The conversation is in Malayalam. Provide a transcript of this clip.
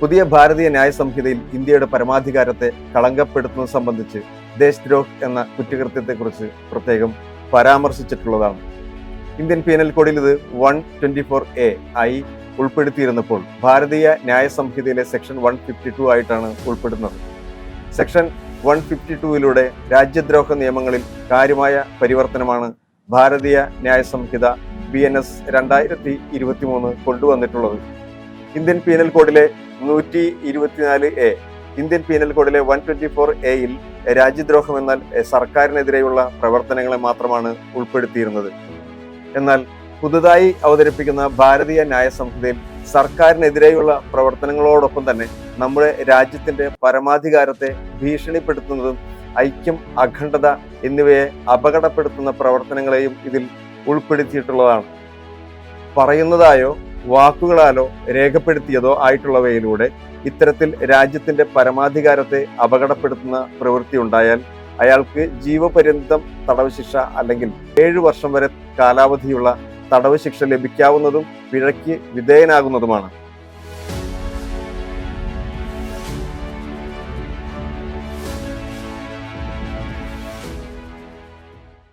പുതിയ ഭാരതീയ ന്യായ സംഹിതയിൽ ഇന്ത്യയുടെ പരമാധികാരത്തെ കളങ്കപ്പെടുത്തുന്നത് സംബന്ധിച്ച് ദേശദ്രോഹ് എന്ന കുറ്റകൃത്യത്തെക്കുറിച്ച് പ്രത്യേകം പരാമർശിച്ചിട്ടുള്ളതാണ്. ഇന്ത്യൻ പീനൽ കോഡിൽ ഇത് വൺ ട്വന്റി ഫോർ എ ആയി ഉൾപ്പെടുത്തിയിരുന്നപ്പോൾ ഭാരതീയ ന്യായ സംഹിതയിലെ സെക്ഷൻ വൺ ഫിഫ്റ്റി ടു ആയിട്ടാണ് ഉൾപ്പെടുന്നത്. സെക്ഷൻ വൺ ഫിഫ്റ്റി ടുവിലൂടെ രാജ്യദ്രോഹ നിയമങ്ങളിൽ കാര്യമായ പരിവർത്തനമാണ് ഭാരതീയ ന്യായ സംഹിത ബി എൻ എസ് രണ്ടായിരത്തി ഇരുപത്തി മൂന്ന് കൊണ്ടുവന്നിട്ടുള്ളത്. ഇന്ത്യൻ പീനൽ കോഡിലെ നൂറ്റി ഇരുപത്തിനാല് എ. ഇന്ത്യൻ പീനൽ കോഡിലെ വൺ ട്വന്റി ഫോർ എയിൽ രാജ്യദ്രോഹം എന്നാൽ സർക്കാരിനെതിരെയുള്ള പ്രവർത്തനങ്ങളെ മാത്രമാണ് ഉൾപ്പെടുത്തിയിരുന്നത്. എന്നാൽ പുതുതായി അവതരിപ്പിക്കുന്ന ഭാരതീയ ന്യായ സംഹിതയിൽ സർക്കാരിനെതിരെയുള്ള പ്രവർത്തനങ്ങളോടൊപ്പം തന്നെ നമ്മുടെ രാജ്യത്തിന്റെ പരമാധികാരത്തെ ഭീഷണിപ്പെടുത്തുന്നതും ഐക്യം അഖണ്ഡത എന്നിവയെ അപകടപ്പെടുത്തുന്ന പ്രവർത്തനങ്ങളെയും ഇതിൽ ഉൾപ്പെടുത്തിയിട്ടുള്ളതാണ്. പറയുന്നതായോ വാക്കുകളാലോ രേഖപ്പെടുത്തിയതോ ആയിട്ടുള്ളവയിലൂടെ ഇത്തരത്തിൽ രാജ്യത്തിന്റെ പരമാധികാരത്തെ അപകടപ്പെടുത്തുന്ന പ്രവൃത്തി ഉണ്ടായാൽ അയാൾക്ക് ജീവപര്യന്തം തടവ് ശിക്ഷ അല്ലെങ്കിൽ ഏഴു വർഷം വരെ കാലാവധിയുള്ള തടവ് ശിക്ഷ ലഭിക്കാവുന്നതും പിഴയ്ക്ക് വിധേയനാകുന്നതുമാണ്.